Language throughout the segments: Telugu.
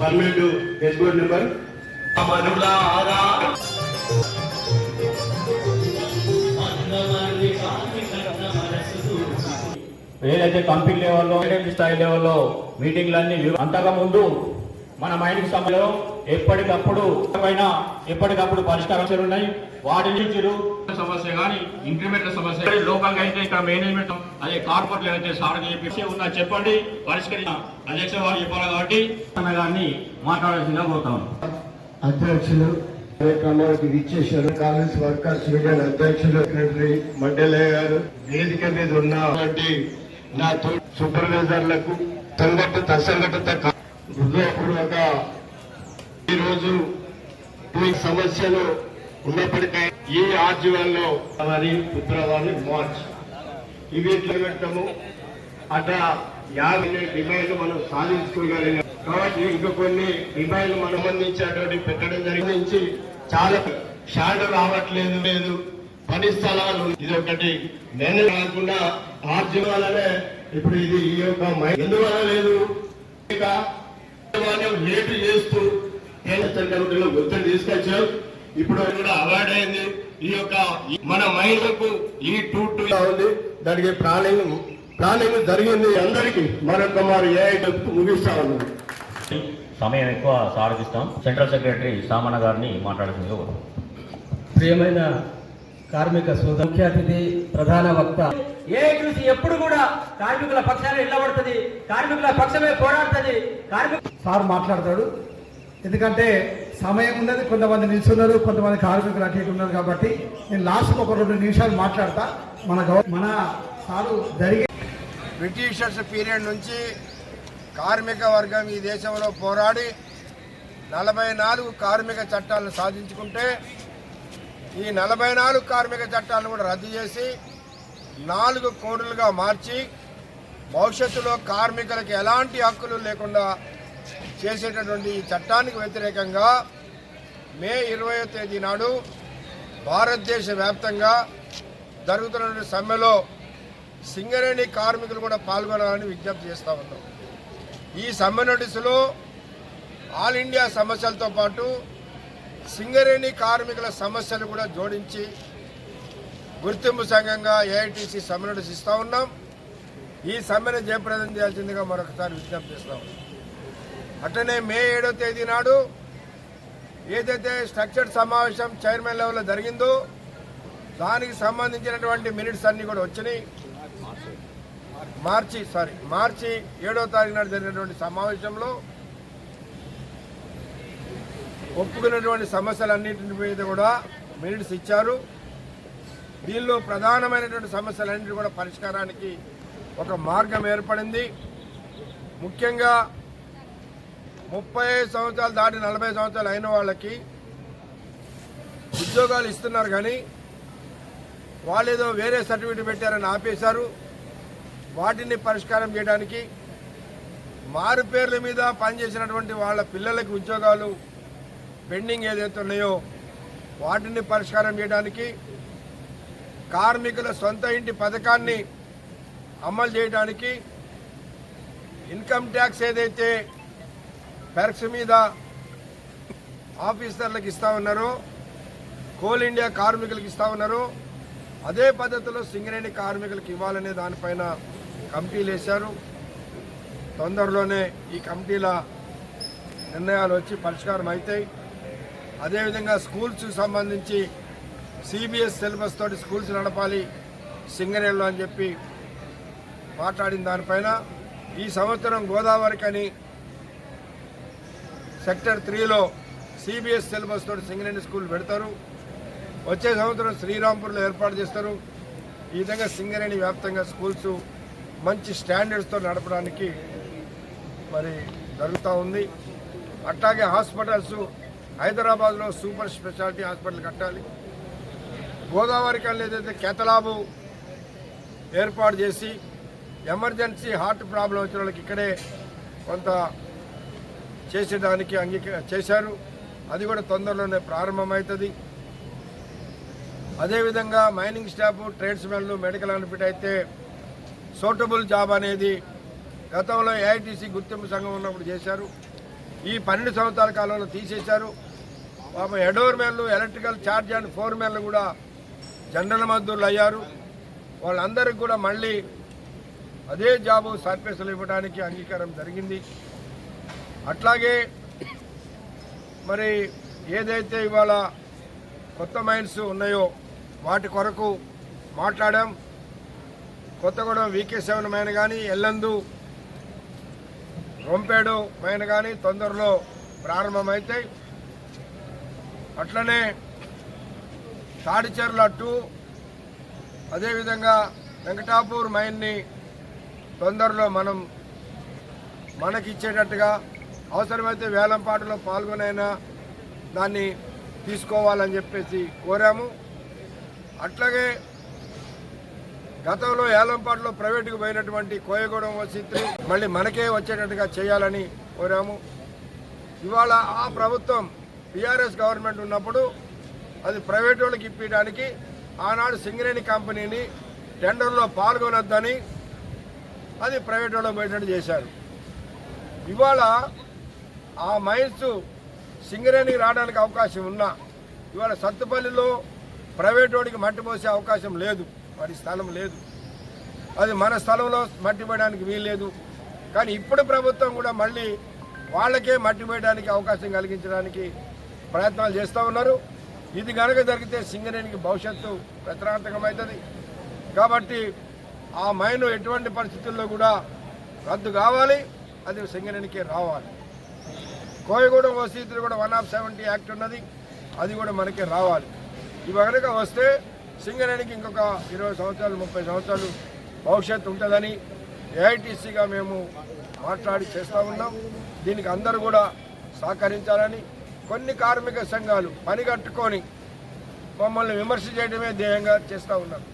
Permanent dashboard number. ఏదైతే కంపెనీ లెవెల్లో స్థాయి లెవెల్లో మీటింగ్లన్నీ అంతకు ముందు మన మైండ్ సమయంలో ఎప్పటికప్పుడు పైన ఎప్పటికప్పుడు పరిష్కారాలు ఉన్నాయి. వాటి నుంచి సమస్య కానీ ఇంక్రిమెంట్ సమస్య కానీ లోకల్గా అయితే ఇక్కడ మేనేజ్మెంట్ అదే కార్పొరేట్ అయితే సార్ చెప్పి ఉన్నా చెప్పండి పరిష్కరి అధ్యక్ష వారు చెప్పాలి కాబట్టి ఆమె గారిని మాట్లాడాల్సిందిగా కోరుతాను అధ్యక్షులు కార్యక్రమానికి విచ్చేశారు కాంగ్రెస్ వర్కర్స్ యూనియన్ అధ్యక్షులు సెక్రటరీ మండలయ్య గారు వేదిక మీద ఉన్నటువంటి నా తోటి సూపర్వైజర్లకు సంఘటిత అసంఘటిత హృదయపూర్వక ఈరోజు ఈ సమస్యలు ఉన్నప్పటికీ ఈ ఆర్జీవన్లో వారి ఫిబ్రవరి మార్చ్. ఇవి ఎట్లా పెట్టము అట్లా యాభై డిమాండ్లు మనం సాధించుకోగలిగాం. కాబట్టి ఇంకా కొన్ని డిమాండ్లు మనం అందించేటువంటి పెట్టడం జరిగింది. చాలా షాడో రావట్లేదు లేదు. పని స్థలాలు ఇది ఒకటి. నేను కాకుండా ఆర్జీ వల్లనే ఇప్పుడు ఇది ఈ యొక్క ఎందువల్ల లేదు? లేటు చేస్తూ కేంద్ర కమిటీలో గుర్తులు తీసుకొచ్చాం. ఇప్పుడు కూడా అవార్డు అయింది. ఈ యొక్క మన మైండ్లకు ఈ టూ టూ ఉంది. దానికి ప్రాణం ప్లానింగ్ జరిగింది అందరికీ. మరొక మరి ముగిస్తా ఉన్నాం సమయం ఎక్కువ సాధిస్తాం. సెంట్రల్ సెక్రటరీ సామన్న గారిని కోరుతాం ప్రియమైన కార్మిక సోదరు ముఖ్య అతిథి ప్రధాన వక్త. ఏఐటీసీ ఎప్పుడు కూడా కార్మికుల పక్షాన నిలబడుతుంది. కార్మికుల పక్షమే పోరాడుతుంది. కార్మిక సార్ మాట్లాడతాడు. ఎందుకంటే సమయం ఉన్నది కొంతమంది నిల్చున్నారు కొంతమంది కార్మికులు అటు ఇటు ఉన్నారు కాబట్టి నేను లాస్ట్ ఒక రెండు నిమిషాలు మాట్లాడతా. మన మన సారు జరిగే బ్రిటిషర్స్ పీరియడ్ నుంచి కార్మిక వర్గం ఈ దేశంలో పోరాడి నలభై నాలుగు కార్మిక చట్టాలను సాధించుకుంటే ఈ నలభై నాలుగు కార్మిక చట్టాలను కూడా రద్దు చేసి నాలుగు కోడులుగా మార్చి భవిష్యత్తులో కార్మికులకు ఎలాంటి హక్కులు లేకుండా చేసేటటువంటి ఈ చట్టానికి వ్యతిరేకంగా మే ఇరవయో తేదీ నాడు భారతదేశ వ్యాప్తంగా జరుగుతున్న సమ్మెలో సింగరేణి కార్మికులు కూడా పాల్గొనాలని విజ్ఞప్తి చేస్తూ ఉన్నాం. ఈ సమ్మె నోటీసులో ఆల్ ఇండియా సమస్యలతో పాటు సింగరేణి కార్మికుల సమస్యలు కూడా జోడించి గుర్తింపు సంఘంగా ఏఐటీసీ సమ్మె నోటీస్ ఇస్తూ ఉన్నాం. ఈ సమ్మెను జయప్రదం చేయాల్సిందిగా మరొకసారి విజ్ఞప్తి చేస్తూ ఉన్నాం. అట్లనే మే ఏడో తేదీ నాడు ఏదైతే స్ట్రక్చర్డ్ సమావేశం చైర్మన్ లెవెల్లో జరిగిందో దానికి సంబంధించినటువంటి మినిట్స్ అన్నీ కూడా వచ్చినాయి. మార్చి సారీ మార్చి ఏడో తారీఖు నాడు జరిగినటువంటి సమావేశంలో ఒప్పుకున్నటువంటి సమస్యలన్నింటి మీద కూడా మినిట్స్ ఇచ్చారు. దీనిలో ప్రధానమైనటువంటి సమస్యలన్నింటి కూడా పరిష్కారానికి ఒక మార్గం ఏర్పడింది. ముఖ్యంగా ముప్పై సంవత్సరాలు దాటి నలభై సంవత్సరాలు అయిన వాళ్ళకి ఉద్యోగాలు ఇస్తున్నారు కానీ వాళ్ళు ఏదో వేరే సర్టిఫికేట్ పెట్టారని ఆపేశారు. వాటిని పరిష్కారం చేయడానికి మారు పేర్ల మీద పనిచేసినటువంటి వాళ్ళ పిల్లలకి ఉద్యోగాలు పెండింగ్ ఏదైతే ఉన్నాయో వాటిని పరిష్కారం చేయడానికి కార్మికుల సొంత ఇంటి పథకాన్ని అమలు చేయడానికి ఇన్కమ్ ట్యాక్స్ ఏదైతే పెర్క్స్ మీద ఆఫీసర్లకు ఇస్తా ఉన్నారో కోల్ ఇండియా కార్మికులకు ఇస్తా ఉన్నారో అదే పద్ధతిలో సింగరేణి కార్మికులకు ఇవ్వాలనే దానిపైన కమిటీలు వేశారు. తొందరలోనే ఈ కమిటీల నిర్ణయాలు వచ్చి పరిష్కారం అవుతాయి. అదేవిధంగా స్కూల్స్ సంబంధించి సిబిఎస్ సిలబస్ తోటి స్కూల్స్ నడపాలి సింగరేళ్ళు అని చెప్పి మాట్లాడిన దానిపైన ఈ సంవత్సరం గోదావరికని సెక్టర్ త్రీలో సిబిఎస్ సిలబస్ తోటి సింగరేణి స్కూల్ పెడతారు. వచ్చే సంవత్సరం శ్రీరాంపూర్లో ఏర్పాటు చేస్తారు. ఈ విధంగా సింగరేణి వ్యాప్తంగా స్కూల్స్ మంచి స్టాండర్డ్స్తో నడపడానికి మరి జరుగుతూ ఉంది. అట్లాగే హాస్పిటల్స్ హైదరాబాద్లో సూపర్ స్పెషాలిటీ హాస్పిటల్ కట్టాలి. గోదావరి కళ్ళు ఏదైతే కేతలాబు ఏర్పాటు చేసి ఎమర్జెన్సీ హార్ట్ ప్రాబ్లం వచ్చిన వాళ్ళకి ఇక్కడే కొంత చేసేదానికి అంగీక చేశారు. అది కూడా తొందరలోనే ప్రారంభమవుతుంది. అదేవిధంగా మైనింగ్ స్టాఫ్ ట్రేడ్స్మెన్లు మెడికల్ అన్ఫిట్ అయితే సూటబుల్ జాబ్ అనేది గతంలో ఏఐటీసీ గుర్తింపు సంఘం ఉన్నప్పుడు చేశారు. ఈ పన్నెండు సంవత్సరాల కాలంలో తీసేశారు. పాపం ఎడోర్ మెన్లు ఎలక్ట్రికల్ ఛార్జ్ అండ్ ఫోర్ మెన్లు కూడా జనరల్ మద్దతులు అయ్యారు. వాళ్ళందరికీ కూడా మళ్ళీ అదే జాబు సర్ఫేసులు ఇవ్వడానికి అంగీకారం జరిగింది. అట్లాగే మరి ఏదైతే ఇవాళ కొత్త మైన్స్ ఉన్నాయో వాటి కొరకు మాట్లాడాం. కొత్తగూడెం వికే సెవెన్ మైన కానీ ఎల్లందు రొంపేడు మైన కానీ తొందరలో ప్రారంభమవుతాయి అట్లనే తాడిచెర్ల టూ అదేవిధంగా వెంకటాపూర్ మైన్ని తొందరలో మనం మనకిచ్చేటట్టుగా అవసరమైతే వేలంపాటలో పాల్గొనైనా దాన్ని తీసుకోవాలని చెప్పేసి కోరాము. అట్లాగే గతంలో ఏలంపాట్లో ప్రైవేటుకు పోయినటువంటి కోయగూడెం వసతి మళ్ళీ మనకే వచ్చేటట్టుగా చేయాలని కోరాము. ఇవాళ ఆ ప్రభుత్వం టీఆర్ఎస్ గవర్నమెంట్ ఉన్నప్పుడు అది ప్రైవేట్ వాళ్ళకి ఇప్పించడానికి ఆనాడు సింగరేణి కంపెనీని టెండర్లో పాల్గొనొద్దని అది ప్రైవేట్ వాళ్ళకి పోయేటట్టు చేశారు. ఇవాళ ఆ మైన్స్ సింగరేణికి రావడానికి అవకాశం ఉన్నా ఇవాళ సత్తుపల్లిలో ప్రైవేట్ వాడికి మట్టి పోసే అవకాశం లేదు. వారి స్థలం లేదు. అది మన స్థలంలో మట్టి పోయడానికి వీల్లేదు. కానీ ఇప్పుడు ప్రభుత్వం కూడా మళ్ళీ వాళ్ళకే మట్టి పోయడానికి అవకాశం కలిగించడానికి ప్రయత్నాలు చేస్తూ ఉన్నారు. ఇది కనుక జరిగితే సింగరేణికి భవిష్యత్తు ప్రతిరాంతకమవుతుంది కాబట్టి ఆ మైను ఎటువంటి పరిస్థితుల్లో కూడా రద్దు కావాలి. అది సింగరేణికి రావాలి. కోయగూడెం వసీతులు కూడా వన్ ఆఫ్ సెవెంటీ యాక్ట్ ఉన్నది. అది కూడా మనకి రావాలి. ఇవి కనుక వస్తే సింగరేణికి ఇంకొక ఇరవై సంవత్సరాలు ముప్పై సంవత్సరాలు భవిష్యత్తు ఉంటుందని ఏఐటీసీగా మేము మాట్లాడి చేస్తూ ఉన్నాం. దీనికి అందరూ కూడా సహకరించాలని కొన్ని కార్మిక సంఘాలు పని కట్టుకొని మమ్మల్ని విమర్శ చేయడమే ధ్యేయంగా చేస్తూ ఉన్నారు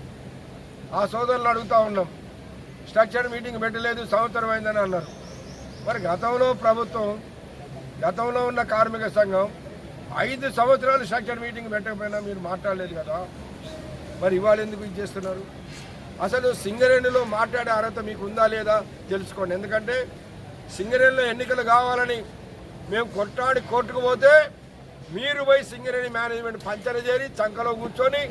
ఆ సోదరులు అడుగుతూ ఉన్నాం స్ట్రక్చర్ మీటింగ్ పెట్టలేదు సంవత్సరం అయిందని అన్నారు. మరి గతంలో ప్రభుత్వం గతంలో ఉన్న కార్మిక సంఘం ఐదు సంవత్సరాలు స్ట్రక్చర్ మీటింగ్ పెట్టకపోయినా మీరు మాట్లాడలేదు కదా? మరి ఇవాళ ఎందుకు ఇచ్చేస్తున్నారు అసలు సింగరేణిలో మాట్లాడే అర్హత మీకు ఉందా లేదా తెలుసుకోండి. ఎందుకంటే సింగరేణిలో ఎన్నికలు కావాలని మేము కొట్టాడి కోర్టుకు పోతే మీరు పోయి సింగరేణి మేనేజ్మెంట్ పంచన చేరి చంకలో కూర్చొని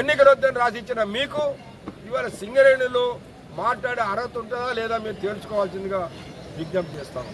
ఎన్నికలు వద్దని రాసిచ్చిన మీకు ఇవాళ సింగరేణిలో మాట్లాడే అర్హత ఉంటుందా లేదా మీరు తెలుసుకోవాల్సిందిగా విజ్ఞప్తి చేస్తాము